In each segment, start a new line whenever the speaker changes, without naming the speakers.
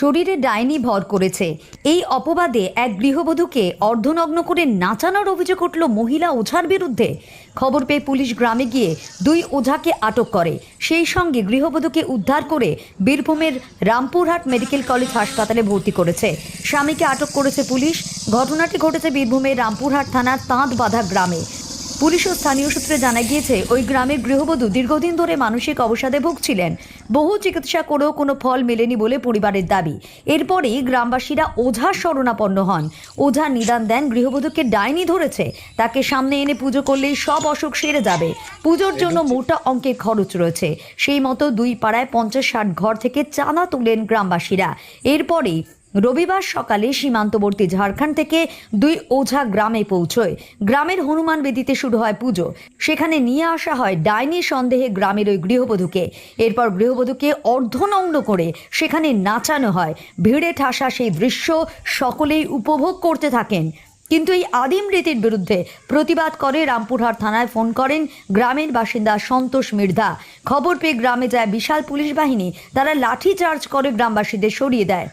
শরীরে ডাইনি ভর করেছে। এই অপবাদে এক গৃহবধূকে অর্ধনগ্ন করে নাচানোর অভিযোগ উঠল মহিলা ওঝার বিরুদ্ধে। খবর পেয়ে পুলিশ গ্রামে গিয়ে দুই ওঝাকে আটক করে। সেই সঙ্গে গৃহবধূকে উদ্ধার করে বীরভূমের রামপুরহাট মেডিকেল কলেজ হাসপাতালে ভর্তি করেছে। স্বামীকে আটক করেছে পুলিশ। ঘটনাটি ঘটেছে বীরভূমের রামপুরহাট থানার তাঁতবাঁধা গ্রামে। পুলিশ ও স্থানীয় সূত্রে জানা গিয়েছে, ওই গ্রামের গৃহবধূ দীর্ঘদিন ধরে মানসিক অবসাদে ভুগছিলেন। বহু চিকিৎসা করেও কোনো ফল মেলেনি বলে পরিবারের দাবি। এরপরেই গ্রামবাসীরা ওঝার শরণাপন্ন হন। ওঝা নিদান দেন গৃহবধূকে ডাইনি ধরেছে। তাকে সামনে এনে পুজো করলেই সব অসুখ সেরে যাবে। পুজোর জন্য মোটা অঙ্কের খরচ রয়েছে। সেই মতো দুই পাড়ায় পঞ্চাশ ষাট ঘর থেকে চাঁদা তোলেন গ্রামবাসীরা। এরপরেই রবিবার সকালে সীমান্তবর্তী ঝাড়খণ্ড থেকে দুই ওঝা গ্রামে পৌঁছয়। গ্রামের হনুমান বেদিতে শুরু হয় পুজো। সেখানে নিয়ে আসা হয় ডাইনি সন্দেহে গ্রামের ওই গৃহবধূকে। এরপর গৃহবধূকে অর্ধনগ্ন করে সেখানে নাচানো হয়। ভিড়ে ঠাসা সেই দৃশ্য সকলেই উপভোগ করতে থাকেন। কিন্তু এই আদিম রীতির বিরুদ্ধে প্রতিবাদ করে রামপুরহাট থানায় ফোন করেন গ্রামের বাসিন্দা সন্তোষ মির্ধা। খবর পেয়ে গ্রামে যায় বিশাল পুলিশ বাহিনী। তারা লাঠি চার্জ করে গ্রামবাসীদের সরিয়ে দেয়।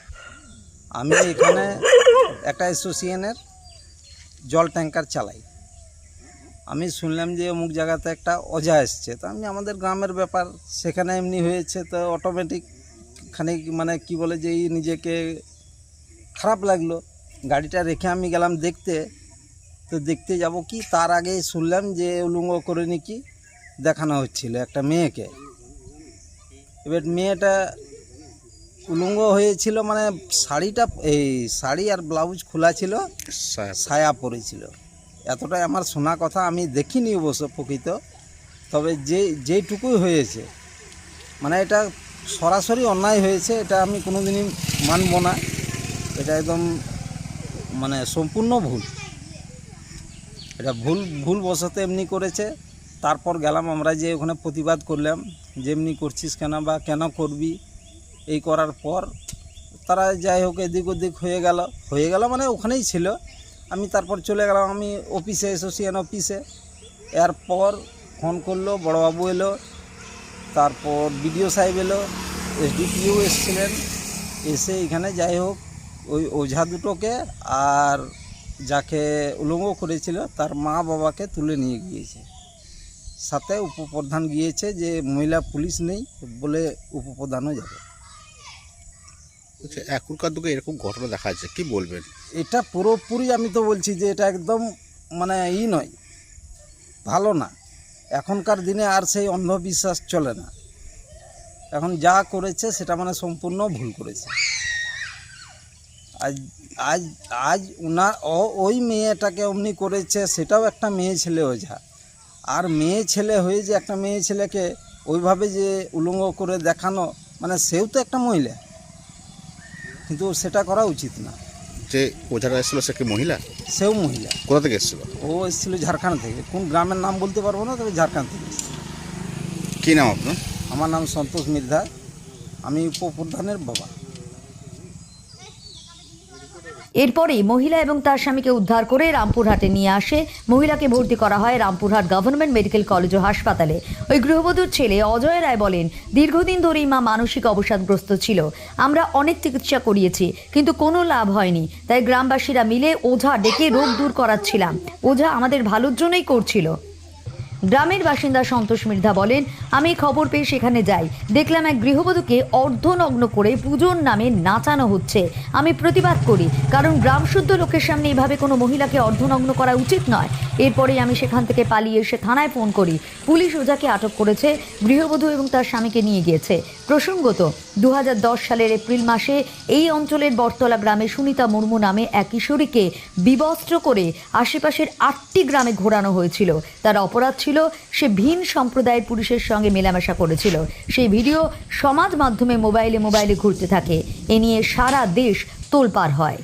আমি এখানে একটা অ্যাসোসিয়েশনের জল ট্যাঙ্কার চালাই। আমি শুনলাম যে অমুক জায়গাতে একটা অজা এসছে। তো আমি আমাদের গ্রামের ব্যাপার, সেখানে এমনি হয়েছে, তো অটোমেটিক খানিক মানে কি বলে যে এই নিজেকে খারাপ লাগল। গাড়িটা রেখে আমি গেলাম দেখতে। তো দেখতে যাব কি, তার আগে শুনলাম যে উলুঙ্গ করে নাকি দেখানো হচ্ছিল একটা মেয়েকে। এবার মেয়েটা উলঙ্গ হয়েছিল মানে শাড়িটা এই শাড়ি আর ব্লাউজ খোলা ছিল ছায়া পড়েছিল। এতটাই আমার শোনা কথা আমি দেখিনি অবশ্য প্রকৃত তবে যে যেইটুকুই হয়েছে মানে এটা সরাসরি অন্যায় হয়েছে এটা আমি কোনোদিনই মানব না এটা একদম মানে সম্পূর্ণ ভুল। এটা ভুল ভুল বশতে এমনি করেছে তারপর গেলাম আমরা যে ওখানে প্রতিবাদ করলাম যে এমনি করছিস কেন বা কেন করবি এই করার পর তারা যাই হোক এদিক ওদিক হয়ে গেল। হয়ে গেল মানে ওখানেই ছিল। আমি তারপর চলে গেলাম আমি অফিসে অ্যাসোসিয়েশন অফিসে এরপর ফোন করল, বড়বাবু এলো। তারপর বিডিও সাহেব এলো। এসডিপিও এসেছিলেন। এসে এখানে যাই হোক ওই ওঝা দুটোকে আর যাকে উলঙ্গ করেছিল তার মা বাবাকে তুলে নিয়ে গিয়েছে। সাথে উপপ্রধান গিয়েছে যে মহিলা পুলিশ নেই বলে উপপ্রধানও যাবে।
আচ্ছা এখনকার যুগে এরকম ঘটনা দেখা যাচ্ছে, কি বলবেন?
এটা পুরোপুরি আমি তো বলছি যে এটা একদম মানে ই নয়, ভালো না। এখনকার দিনে আর সেই অন্ধবিশ্বাস চলে না। এখন যা করেছে সেটা মানে সম্পূর্ণ ভুল করেছে। আজ আজ আজ ওনার ওই মেয়েটাকে অমনি করেছে, সেটাও একটা মেয়ে ছেলে ওঝা আর মেয়ে ছেলে হয়ে যে একটা মেয়ে ছেলেকে ওইভাবে যে উলঙ্গ করে দেখানো মানে সেও তো একটা মহিলা। কিন্তু সেটা করা উচিত না।
যে ওঝাটা এসেছিল সে কি মহিলা?
সেও মহিলা।
কোথা থেকে এসেছিল?
ও এসেছিল ঝাড়খণ্ড থেকে। কোন গ্রামের নাম বলতে পারব না তবে ঝাড়খণ্ড থেকে কী
কি নাম আপনার?
আমার নাম সন্তোষ মির্ধা। আমি উপপ্রধানের বাবা।
এরপরেই মহিলা এবং তার স্বামীকে উদ্ধার করে রামপুরহাটে নিয়ে আসে। মহিলাকে ভর্তি করা হয় রামপুরহাট গভর্নমেন্ট মেডিকেল কলেজ ও হাসপাতালে। ওই গৃহবধূর ছেলে অজয় রায় বলেন, দীর্ঘদিন ধরেই মা মানসিক অবসাদগ্রস্ত ছিল। আমরা অনেক চিকিৎসা করিয়েছি, কিন্তু কোনো লাভ হয়নি। তাই গ্রামবাসীরা মিলে ওঝা ডেকে রোগ দূর করাচ্ছিলাম। ওঝা আমাদের ভালোর জন্যই করছিল। গ্রামের বাসিন্দা সন্তোষ মির্ধা বলেন, আমি খবর পেয়ে সেখানে যাই। দেখলাম এক গৃহবধূকে অর্ধনগ্ন করে পুজোর নামে নাচানো হচ্ছে। আমি প্রতিবাদ করি, কারণ গ্রামশুদ্ধ লোকের সামনে এভাবে কোনো মহিলাকে অর্ধনগ্ন করা উচিত নয়। এরপরেই আমি সেখান থেকে পালিয়ে এসে থানায় ফোন করি। পুলিশ ওজাকে আটক করেছে, গৃহবধূ এবং তার স্বামীকে নিয়ে গিয়েছে। প্রসঙ্গত দু হাজার দশ সালের এপ্রিল মাসে এই অঞ্চলের বটতলা গ্রামে সুনিতা মুর্মু নামে এক কিশোরীকে বিবস্ত্র করে আশেপাশের আটটি গ্রামে ঘোরানো হয়েছিল। তার অপরাধ ছিল, সে ভিন সম্প্রদায়ের পুরুষের সঙ্গে মেলামেশা করেছিল। সেই ভিডিও সমাজ মাধ্যমে মোবাইলে মোবাইলে ঘুরতে থাকে। এ নিয়ে সারা দেশ তোলপাড় হয়।